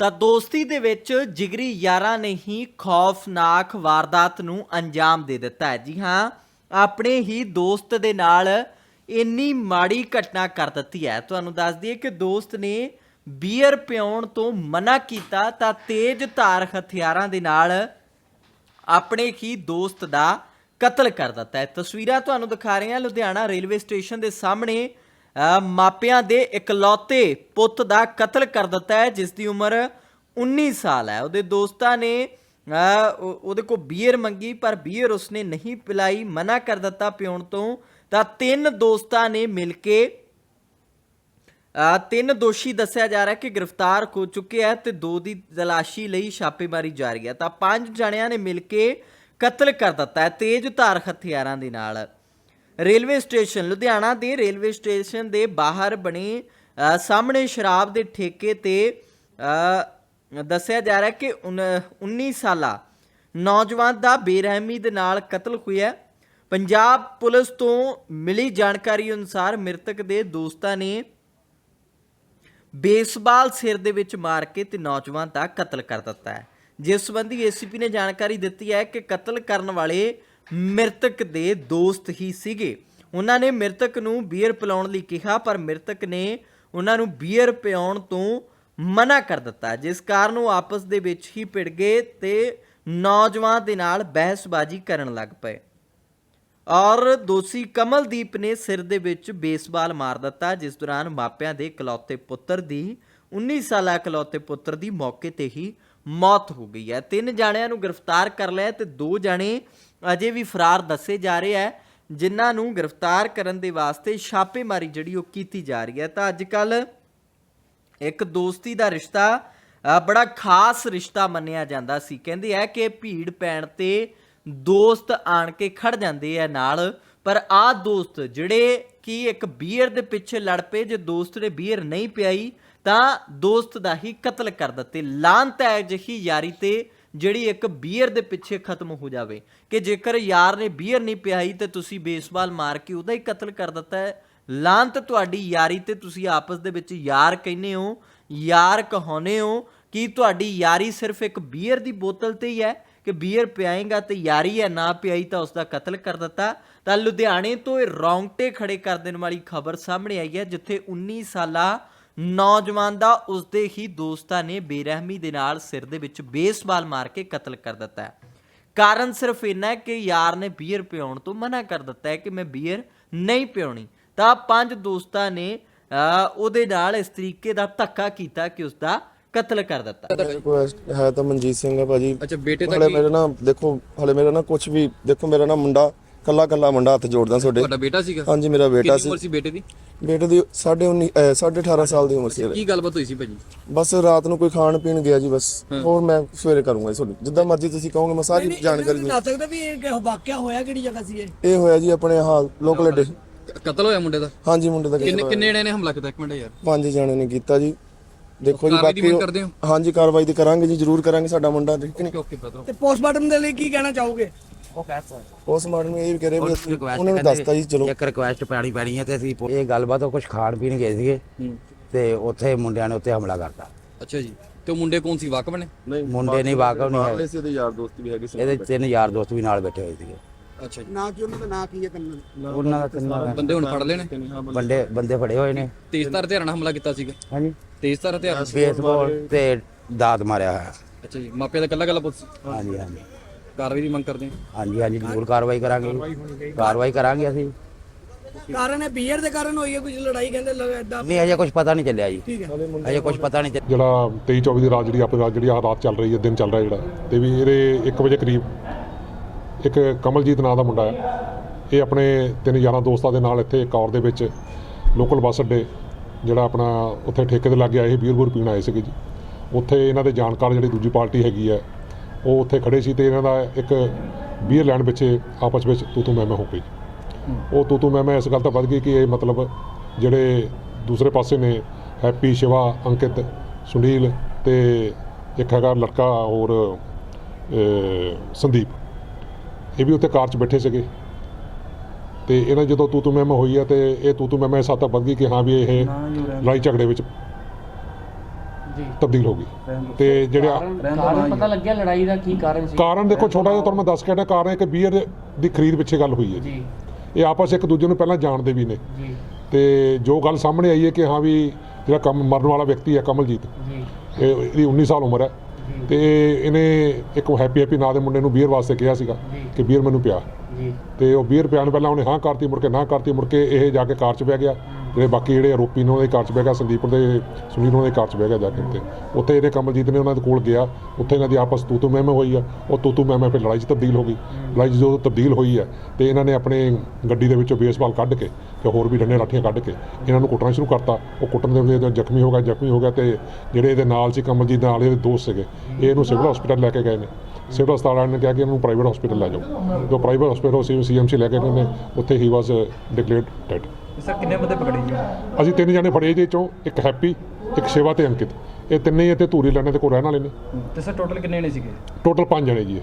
ਤਾਂ ਦੋਸਤੀ ਦੇ ਵਿੱਚ ਜਿਗਰੀ ਯਾਰਾਂ ਨੇ ਹੀ ਖੌਫਨਾਕ ਵਾਰਦਾਤ ਨੂੰ ਅੰਜਾਮ ਦੇ ਦਿੱਤਾ ਹੈ। ਜੀ ਹਾਂ, ਆਪਣੇ ਹੀ ਦੋਸਤ ਦੇ ਨਾਲ ਇੰਨੀ ਮਾੜੀ ਘਟਨਾ ਕਰ ਦਿੱਤੀ ਹੈ। ਤੁਹਾਨੂੰ ਦੱਸ ਦਈਏ ਕਿ ਦੋਸਤ ਨੇ ਬੀਅਰ ਪਿਉਣ ਤੋਂ ਮਨਾ ਕੀਤਾ ਤਾਂ ਤੇਜ਼ ਧਾਰ ਹਥਿਆਰਾਂ ਦੇ ਨਾਲ ਆਪਣੇ ਹੀ ਦੋਸਤ ਦਾ ਕਤਲ ਕਰ ਦਿੱਤਾ ਹੈ। ਤਸਵੀਰਾਂ ਤੁਹਾਨੂੰ ਦਿਖਾ ਰਹੇ ਹਾਂ। ਲੁਧਿਆਣਾ ਰੇਲਵੇ ਸਟੇਸ਼ਨ ਦੇ ਸਾਹਮਣੇ ਮਾਪਿਆਂ ਦੇ ਇਕਲੌਤੇ ਪੁੱਤ ਦਾ ਕਤਲ ਕਰ ਦਿੱਤਾ ਹੈ ਜਿਸ ਦੀ ਉਮਰ 19 ਸਾਲ ਹੈ। ਉਹਦੇ ਦੋਸਤਾਂ ਨੇ ਅ, ਉਹਦੇ ਕੋਲ ਬੀਅਰ ਮੰਗੀ ਪਰ ਬੀਅਰ ਉਸਨੇ ਨਹੀਂ ਪਿਲਾਈ ਮਨਾ ਕਰ ਦਿੱਤਾ ਪਿਉਣ ਤੋਂ। ਤਾਂ ਤਿੰਨ ਦੋਸਤਾਂ ਨੇ ਮਿਲ ਕੇ ਅ, ਤਿੰਨ ਦੋਸ਼ੀ ਦੱਸਿਆ ਜਾ ਰਿਹਾ ਕਿ ਗ੍ਰਿਫਤਾਰ ਹੋ ਚੁੱਕੇ ਹੈ ਤੇ ਦੋ ਦੀ ਤਲਾਸ਼ੀ ਲਈ ਛਾਪੇਮਾਰੀ ਜਾਰੀ ਹੈ। ਤਾਂ ਪੰਜ ਜਣਿਆਂ ਨੇ ਮਿਲ ਕੇ ਕਤਲ ਕਰ ਦਿੱਤਾ ਹੈ ਤੇਜ਼ ਧਾਰ ਹਥਿਆਰਾਂ ਦੇ ਨਾਲ। ਰੇਲਵੇ ਸਟੇਸ਼ਨ, ਲੁਧਿਆਣਾ ਦੇ ਰੇਲਵੇ ਸਟੇਸ਼ਨ ਦੇ ਬਾਹਰ ਬਣੇ ਸਾਹਮਣੇ ਸ਼ਰਾਬ ਦੇ ਠੇਕੇ ਤੇ ਦੱਸਿਆ ਜਾ ਰਿਹਾ ਕਿ ਉਨ- 19 ਸਾਲਾ ਨੌਜਵਾਨ ਦਾ ਬੇਰਹਿਮੀ ਦੇ ਨਾਲ ਕਤਲ ਹੋਇਆ। ਪੰਜਾਬ ਪੁਲਿਸ ਤੋਂ ਮਿਲੀ ਜਾਣਕਾਰੀ ਅਨੁਸਾਰ ਮ੍ਰਿਤਕ ਦੇ ਦੋਸਤਾਂ ਨੇ ਬੇਸਬਾਲ ਸਿਰ ਦੇ ਵਿੱਚ ਮਾਰ ਕੇ ਤੇ ਨੌਜਵਾਨ ਦਾ ਕਤਲ ਕਰ ਦਿੱਤਾ ਹੈ। ਜਿਸ ਸੰਬੰਧੀ ਏਸੀਪੀ ਨੇ ਜਾਣਕਾਰੀ ਦਿੱਤੀ ਹੈ ਕਿ ਕਤਲ ਕਰਨ ਵਾਲੇ ਮ੍ਰਿਤਕ ਦੇ ਦੋਸਤ ਹੀ ਸੀਗੇ। ਉਹਨਾਂ ਨੇ ਮ੍ਰਿਤਕ ਨੂੰ ਬੀਅਰ ਪਿਲਾਉਣ ਲਈ ਕਿਹਾ, ਪਰ ਮ੍ਰਿਤਕ ਨੇ ਉਹਨਾਂ ਨੂੰ ਬੀਅਰ ਪਿਆਉਣ ਤੋਂ ਮਨਾ ਕਰ ਦਿੱਤਾ, ਜਿਸ ਕਾਰਨ ਉਹ ਆਪਸ ਦੇ ਵਿੱਚ ਹੀ ਭਿੜ ਗਏ ਤੇ ਨੌਜਵਾਨ ਦੇ ਨਾਲ ਬਹਿਸਬਾਜ਼ੀ ਕਰਨ ਲੱਗ ਪਏ। ਔਰ ਦੋਸ਼ੀ ਕਮਲਦੀਪ ਨੇ ਸਿਰ ਦੇ ਵਿੱਚ ਬੇਸਬਾਲ ਮਾਰ ਦਿੱਤਾ, ਜਿਸ ਦੌਰਾਨ ਮਾਪਿਆਂ ਦੇ ਇਕਲੌਤੇ ਪੁੱਤਰ ਦੀ 19 ਸਾਲਾ ਇਕਲੌਤੇ ਪੁੱਤਰ ਦੀ ਮੌਕੇ ਤੇ ਹੀ ਮੌਤ ਹੋ ਗਈ ਹੈ। ਤਿੰਨ ਜਾਣਿਆਂ ਨੂੰ ਗ੍ਰਿਫਤਾਰ ਕਰ ਲਿਆ ਤੇ ਦੋ ਜਾਣੇ ਅਜੇ ਵੀ ਫਰਾਰ ਦੱਸੇ ਜਾ ਰਹੇ ਹੈ, ਜਿਨ੍ਹਾਂ ਨੂੰ ਗ੍ਰਿਫਤਾਰ ਕਰਨ ਦੇ ਵਾਸਤੇ ਛਾਪੇਮਾਰੀ ਜਿਹੜੀ ਉਹ ਕੀਤੀ ਜਾ ਰਹੀ ਹੈ। ਤਾਂ ਅੱਜ ਕੱਲ ਇੱਕ ਦੋਸਤੀ ਦਾ ਰਿਸ਼ਤਾ ਬੜਾ ਖਾਸ ਰਿਸ਼ਤਾ ਮੰਨਿਆ ਜਾਂਦਾ ਸੀ। ਕਹਿੰਦੇ ਆ ਕਿ ਭੀੜ ਪੈਣ ਤੇ ਦੋਸਤ ਆਣ ਕੇ ਖੜ ਜਾਂਦੇ ਆ ਨਾਲ, ਪਰ ਆ ਦੋਸਤ ਜਿਹੜੇ ਕਿ ਇੱਕ ਬੀਅਰ ਦੇ ਪਿੱਛੇ ਲੜ ਪਏ, ਜੇ ਦੋਸਤ ਨੇ ਬੀਅਰ ਨਹੀਂ ਪਿਆਈ, ਤਾਂ ਦੋਸਤ ਦਾ ਹੀ ਕਤਲ ਕਰ ਦਿੱਤੇ। ਲਾਂਤ ਹੈ ਜਿਹੀ ਯਾਰੀ ਤੇ ਜਿਹੜੀ ਇੱਕ ਬੀਅਰ ਦੇ ਪਿੱਛੇ ਖਤਮ ਹੋ ਜਾਵੇ ਕਿ ਜੇਕਰ ਯਾਰ ਨੇ ਬੀਅਰ ਨਹੀਂ ਪਿਆਈ ਤੇ ਤੁਸੀਂ ਬੇਸਬਾਲ ਮਾਰ ਕੇ ਉਹਦਾ ਹੀ ਕਤਲ ਕਰ ਦਿੱਤਾ ਹੈ। ਲਾਂਤ ਤੁਹਾਡੀ ਯਾਰੀ ਤੇ ਤੁਸੀਂ ਆਪਸ ਦੇ ਵਿੱਚ ਯਾਰ ਕਹਿੰਦੇ ਹੋ, ਯਾਰ ਕਹਾਉਨੇ ਹੋ ਕਿ ਤੁਹਾਡੀ ਯਾਰੀ ਸਿਰਫ ਇੱਕ ਬੀਅਰ ਦੀ ਬੋਤਲ ਤੇ ਹੀ ਹੈ ਕਿ ਬੀਅਰ ਪਿਆਏਗਾ ਤੇ ਯਾਰੀ ਹੈ, ਨਾ ਪਿਆਈ ਤਾਂ ਉਸ ਦਾ ਕਤਲ ਕਰ ਦਿੱਤਾ। ਤਾਂ ਲੁਧਿਆਣੇ ਤੋਂ ਇਹ ਰੌਂਗਟੇ ਖੜੇ ਕਰ ਦੇਣ ਵਾਲੀ ਖਬਰ ਸਾਹਮਣੇ ਆਈ ਹੈ, ਜਿੱਥੇ 19 ਸਾਲਾ ਨੌਜਵਾਨ ਦਾ ਉਸਦੇ ਹੀ ਦੋਸਤਾਂ ਨੇ ਬੇਰਹਿਮੀ ਦੇ ਨਾਲ ਸਿਰ ਦੇ ਵਿੱਚ ਬੇਸਬਾਲ ਮਾਰ ਕੇ ਕਤਲ ਕਰ ਦਿੱਤਾ ਹੈ। ਕਾਰਨ ਸਿਰਫ ਹੈ ਕਿ ਯਾਰ ਨੇ ਬੀਅਰ ਪਿਉਣ ਤੋਂ ਮਨਾ ਕਰ ਦਿੱਤਾ ਹੈ ਕਿ ਮੈਂ ਬੀਅਰ ਨਹੀਂ ਪਿਉਣੀ। ਤਾਂ ਪੰਜ ਦੋਸਤਾਂ ਨੇ ਅਹ, ਉਹਦੇ ਨਾਲ ਇਸ ਤਰੀਕੇ ਦਾ ਧੱਕਾ ਕੀਤਾ ਕਿ ਉਸ ਦਾ ਕਤਲ ਕਰ ਦਿੱਤਾ। ਰਿਕੁਐਸਟ ਹੈ ਤਾਂ ਮਨਜੀਤ ਸਿੰਘ ਹੈ ਭਾਜੀ। ਅੱਛਾ ਬੇਟੇ ਦਾ ਹਲੇ ਮੇਰੇ ਨਾਲ ਦੇਖੋ ਹਲੇ ਮੇਰਾ ਨਾ ਕੁਝ ਵੀ ਦੇਖੋ ਮੇਰਾ ਨਾ ਮੁੰਡਾ ਕੱਲਾ ਕੱਲਾ ਮੁੰਡਾ ਹੱਥ ਜੋੜਦਾ ਤੁਹਾਡੇ। ਤੁਹਾਡਾ ਬੇਟਾ ਸੀਗਾ? ਹਾਂਜੀ ਮੇਰਾ ਬੇਟਾ ਕਿੰਨੀ ਸੀ। ਉਮਰ ਸੀ ਬੇਟੇ ਦੀ? ਬੇਟੇ ਦੀ 19 18 ਸਾਲ ਦੀ ਉਮਰ ਸੀ ਇਹਦੀ। ਕੀ ਗੱਲਬਾਤ ਹੋਈ ਸੀ ਭਾਜੀ? ਬਸ ਰਾਤ ਨੂੰ ਕੋਈ ਖਾਣ ਪੀਣ ਗਿਆ ਜੀ ਬਸ। ਹੋਰ ਮੈਂ ਸਵੇਰੇ ਕਰੂੰਗਾ ਜੀ ਤੁਹਾਨੂੰ ਜਿੱਦਾਂ ਮਰਜ਼ੀ ਤੁਸੀਂ ਕਹੋਗੇ ਮੈਂ ਸਾਰੀ ਜਾਣਕਾਰੀ ਦੱਸ ਸਕਦਾ ਵੀ ਇਹ ਕਿ ਵਾਕਿਆ ਹੋਇਆ ਕਿਹੜੀ ਜਗ੍ਹਾ ਸੀ ਇਹ? ਇਹ ਹੋਇਆ ਜੀ ਆਪਣੇ ਹਾਂ ਲੋਕਲ ਅੱਡੇ। ਕਤਲ ਹੋਇਆ ਮੁੰਡੇ ਦਾ? ਹਾਂਜੀ ਮੁੰਡੇ ਦਾ ਕਿੰਨੇ ਕਿੰਨੇ ਜਣੇ ਨੇ ਹਮਲਾ ਕੀਤਾ? ਇੱਕ ਮਿੰਟ ਯਾਰ। ਪੰਜ ਜਣੇ ਨੇ ਕੀਤਾ ਜੀ। ਦੇਖੋ ਜੀ ਕਾਰਵਾਈ ਦੀ ਬਾਕੀ ਮੰਗ ਕਰਦੇ ਹੋ? ਹਾਂਜੀ ਕਾਰਵਾਈ ਤੇ ਕਰਾਂਗੇ ਜੀ ਜ਼ਰੂਰ ਕਰਾਂਗੇ ਸਾਡਾ ਮੁੰਡਾ। ਠੀਕ ਨਹੀਂ ਓਕੇ ਬ੍ਰਦਰ ਤੇ ਪੋਸਟਮਾਰਟਮ ਦੇ ਲਈ ਕੀ ਕਹਿਣਾ ਚਾਹੋਗੇ? ਉਸ ਮਾਰਨ ਇਹ ਵੀ ਕਹ ਰਹੇ ਵੀ ਅਸੀਂ ਉਹਨਾਂ ਨੂੰ ਦੱਸਤਾ ਜੀ ਚਲੋ। ਇੱਕ ਰਿਕੁਐਸਟ ਪੈਣੀ ਪੈਣੀ ਹੈ ਤੇ ਅਸੀਂ ਇਹ ਗੱਲਬਾਤ ਉਹ ਕੁਝ ਖਾਣ ਪੀਣ ਗਏ ਸੀਗੇ। ਤੇ ਉੱਥੇ ਮੁੰਡਿਆਂ ਨੇ ਉੱਤੇ ਹਮਲਾ ਕਰਤਾ। ਅੱਛਾ ਜੀ। ਤੇ ਉਹ ਮੁੰਡੇ ਕੌਣ ਸੀ? ਵਾਕਫ ਨੇ? ਨਹੀਂ ਮੁੰਡੇ ਨਹੀਂ ਵਾਕਫ ਨਹੀਂ ਹੈ ਸੀ ਉਹਦੇ ਯਾਰ ਦੋਸਤ ਵੀ ਹੈਗੇ ਸੀ। ਇਹਦੇ ਤਿੰਨ ਯਾਰ ਦੋਸਤ ਵੀ ਨਾਲ ਬੈਠੇ ਹੋਏ ਸੀਗੇ। ਅੱਛਾ ਜੀ। ਨਾ ਕੀ ਉਹਨਾਂ ਦਾ ਨਾਂ ਕੀ ਹੈ ਕੰਨ ਉਹਨਾਂ ਦਾ ਤਿੰਨਾਂ ਦਾ ਬੰਦੇ ਹੁਣ ਫੜ ਲਏ ਨੇ? ਬੰਦੇ। ਬੰਦੇ ਫੜੇ ਹੋਏ ਨੇ। ਤੇਜ਼ਧਾਰ ਹਥਿਆਰਾਂ ਨਾਲ ਹਮਲਾ ਕੀਤਾ ਸੀਗਾ। ਹਾਂਜੀ। ਤੇਜ਼ਧਾਰ ਹਥਿਆਰ ਬੇਸਬਾਲ ਤੇ ਦਾਤ ਮਾਰਿਆ ਹੋਇਆ। ਅੱਛਾ ਜੀ। ਮਾਪਿਆਂ ਦਾ ਕੱਲਾ ਕੱਲਾ ਪੁੱਤ ਸੀ? ਹਾਂਜੀ ਹਾਂਜੀ। ਕਾਰਵਾਈ ਦੀ ਮੰਗ ਕਰਦੇ ਹਾਂ? ਹਾਂਜੀ ਹਾਂਜੀ ਜ਼ਰੂਰ ਕਾਰਵਾਈ ਕਰਾਂਗੇ। ਕਾਰਵਾਈ ਕਰਾਂਗੇ ਅਸੀਂ। ਕਾਰਨ ਹੈ ਬੀਅਰ ਦੇ ਕਾਰਨ ਹੋਈ ਹੈ ਕੁਝ ਲੜਾਈ ਕਹਿੰਦੇ ਇਦਾਂ ਨਹੀਂ ਅਜੇ ਕੁਝ ਪਤਾ ਨਹੀਂ ਚੱਲਿਆ ਜੀ। ਠੀਕ ਹੈ। ਅਜੇ ਕੁਝ ਪਤਾ ਨਹੀਂ ਚੱਲਿਆ ਜਿਹੜਾ 23 24 ਦੀ ਰਾਤ ਜਿਹੜੀ ਆਪਣੀ ਰਾਤ ਜਿਹੜੀ ਆਹ ਰਾਤ ਚੱਲ ਰਹੀ ਹੈ ਦਿਨ ਚੱਲ ਰਿਹਾ ਜਿਹੜਾ ਤੇ ਵੀ ਇਹਦੇ 1 ਵਜੇ ਕਰੀਬ ਇੱਕ ਕਮਲਜੀਤ ਨਾਂ ਦਾ ਮੁੰਡਾ ਹੈ। ਇਹ ਆਪਣੇ ਤਿੰਨ ਯਾਰਾਂ ਦੋਸਤਾਂ ਦੇ ਨਾਲ ਇੱਥੇ ਇੱਕ ਔਰ ਦੇ ਵਿੱਚ ਲੋਕਲ ਬੱਸ ਅੱਡੇ ਜਿਹੜਾ ਆਪਣਾ ਉੱਥੇ ਠੇਕੇ ਤੇ ਲੱਗ ਗਿਆ ਇਹ ਬੀਅਰ ਬੂਰ ਪੀਣ ਆਏ ਸੀਗੇ ਜੀ। ਉੱਥੇ ਇਹਨਾਂ ਦੇ ਜਾਣਕਾਰ ਜਿਹੜੀ ਦੂਜੀ ਪਾਰਟੀ ਹੈਗੀ ਹੈ ਉਹ ਉੱਥੇ ਖੜੇ ਸੀ ਤੇ ਇਹਨਾਂ ਦਾ ਇੱਕ ਬੀਅਰ ਲੈਣ ਪਿੱਛੇ ਆਪਸ ਵਿੱਚ ਤੂ ਤੂ ਮੈਂ ਮੈਂ ਹੋ। ਗਈ ਉਹ ਤੂ ਤੂ ਮੈਂ ਮੈਂ ਇਸ ਗੱਲ ਤਾਂ ਵੱਧ ਗਈ ਕਿ ਇਹ ਮਤਲਬ ਜਿਹੜੇ ਦੂਸਰੇ ਪਾਸੇ ਨੇ ਹੈਪੀ ਸ਼ਿਵਾ ਅੰਕਿਤ ਸੁਨੀਲ ਤੇ ਇੱਕ ਹੈਗਾ ਲੜਕਾ ਹੋਰ ਸੰਦੀਪ। ਇਹ ਵੀ ਉੱਥੇ ਕਾਰ 'ਚ ਬੈਠੇ ਸੀਗੇ। ਤੇ ਇਹਨਾਂ ਜਦੋਂ ਤੂ ਤੂ ਮੈਂ ਮੈਂ ਹੋਈ ਆ ਤੇ ਇਹ ਤੂ ਤੂ ਮੈਂ ਮੈਂ ਸਾਤਾ ਵੱਧ ਗਈ ਕਿ ਹਾਂ ਵੀ ਇਹ ਲੜਾਈ ਝਗੜੇ ਵਿੱਚ ਤਬਦੀਲ ਹੋ ਗਈ। ਤੇ ਜਿਹੜਾ ਕਾਰਨ ਪਤਾ ਲੱਗਿਆ ਲੜਾਈ ਦਾ ਕੀ ਕਾਰਨ ਸੀ? ਕਾਰਨ ਦੇਖੋ ਛੋਟਾ ਜਿਹਾ ਤੁਹਾਨੂੰ ਮੈਂ ਦੱਸ ਕੇ ਹਟਿਆ ਕਾਰਨ ਹੈ ਕਿ ਬੀਅਰ ਦੀ ਖਰੀਦ ਪਿੱਛੇ ਗੱਲ ਹੋਈ ਹੈ ਜੀ। ਇਹ ਆਪਸ ਇੱਕ ਦੂਜੇ ਨੂੰ ਪਹਿਲਾਂ ਜਾਣਦੇ ਵੀ ਨੇ। ਜੀ। ਤੇ ਜੋ ਗੱਲ ਸਾਹਮਣੇ ਆਈ ਹੈ ਕਿ ਹਾਂ ਵੀ ਜਿਹੜਾ ਕੰਮ ਮਰਨ ਵਾਲਾ ਵਿਅਕਤੀ ਹੈ ਕਮਲਜੀਤ ਜੀ। ਇਹ ਇਹਦੀ 19 ਸਾਲ ਉਮਰ ਹੈ। ਤੇ ਇਹਨੇ ਇੱਕ ਹੈਪੀ ਹੈਪੀ ਨਾਂ ਦੇ ਮੁੰਡੇ ਨੂੰ ਬੀਅਰ ਵਾਸਤੇ ਕਿਹਾ ਸੀਗਾ ਕਿ ਬੀਅਰ ਮੈਨੂੰ ਪਿਆ। ਜੀ। ਤੇ ਉਹ ਬੀਅਰ ਪਿਆਣ ਪਹਿਲਾਂ ਉਹਨੇ ਹਾਂ ਕਰਤੀ ਮੁੜ ਕੇ ਨਾ ਕਰਤੀ ਮੁੜ ਕੇ ਇਹ ਜਾ ਕੇ ਕਾਰ 'ਚ ਬਹਿ ਗਿਆ। ਜਿਹੜੇ ਬਾਕੀ ਜਿਹੜੇ ਆਰੋਪੀ ਨੇ ਉਹਨਾਂ ਦੇ 'ਚ ਬਹਿ ਗਿਆ, ਸੰਦੀਪ ਦੇ, ਸੁਨੀਲ ਉਹਨਾਂ ਦੇ ਕਾਰ 'ਚ ਬਹਿ ਗਿਆ ਜਾ ਕੇ ਉੱਤੇ ਉੱਥੇ ਇਹਨੇ ਕਮਲਜੀਤ ਨੇ ਉਹਨਾਂ ਦੇ ਕੋਲ ਗਿਆ। ਉੱਥੇ ਇਹਨਾਂ ਦੀ ਆਪਸ ਤੂਤੂ ਮਹਿਮੇ ਹੋਈ ਆ। ਉਹ ਤੂਤੂ ਮਹਿਮੇ ਫਿਰ ਲੜਾਈ 'ਚ ਤਬਦੀਲ ਹੋ ਗਈ। ਲੜਾਈ 'ਚ ਜਦੋਂ ਤਬਦੀਲ ਹੋਈ ਹੈ ਤੇ ਇਹਨਾਂ ਨੇ ਆਪਣੇ ਗੱਡੀ ਦੇ ਵਿੱਚੋਂ ਬੇਸਬਾਲ ਕੱਢ ਕੇ ਤੇ ਹੋਰ ਵੀ ਡੰਡੇ ਲਾਠੀਆਂ ਕੱਢ ਕੇ ਇਹਨਾਂ ਨੂੰ ਕੁੱਟਣਾ ਸ਼ੁਰੂ ਕਰਤਾ। ਉਹ ਕੁੱਟਣ ਦੇ ਵਿੱਚ ਜ਼ਖਮੀ ਹੋ ਗਿਆ, ਜ਼ਖਮੀ ਹੋ ਗਿਆ ਤੇ ਜਿਹੜੇ ਇਹਦੇ ਨਾਲ ਸੀ ਕਮਲਜੀਤ ਨਾਲ ਇਹਦੇ ਦੋਸਤ ਸੀਗੇ, ਇਹ ਇਹਨੂੰ ਸਿਵਲ ਹਸਪੀਟਲ ਲੈ ਕੇ ਗਏ ਨੇ। ਸਿਵਲ ਹਸਪਤਾਲ ਵਾਲਿਆਂ ਨੇ ਕਿਹਾ ਕਿ ਇਹਨੂੰ ਪ੍ਰਾਈਵੇਟ ਹਸਪੀਟਲ ਲੈ ਜਾਓ। ਜੋ ਪ੍ਰਾਈਵੇਟ ਹਸਪੀਟਲ ਸੀ ਸੀਐਮਸੀ ਲੈ ਕੇ ਗਏ ਨੇ। ਉੱਥੇ ਹੀ ਵਾਸ ਡਿਕਲੇਅਰਡ ਡੈਡ ਸਰ ਕਿੰਨੇ ਬੰਦੇ ਪਕੜੇ ਜੀ? ਅਸੀਂ ਤਿੰਨ ਜਣੇ ਫੜੇ ਜੇ ਚੋਂ ਇੱਕ ਹੈਪੀ ਇੱਕ ਸ਼ਿਵਾ ਤੇ ਅੰਕਿਤ। ਇਹ ਤਿੰਨੇ ਹੀ ਇੱਥੇ ਧੂਰੀ ਲੈਣੇ ਦੇ ਕੋਲ ਰਹਿਣ ਵਾਲੇ ਨੇ ਤੇ ਸਰ ਟੋਟਲ ਕਿੰਨੇ ਨੇ ਸੀਗੇ? ਟੋਟਲ ਪੰਜ ਜਣੇ ਜੀ ਇਹ।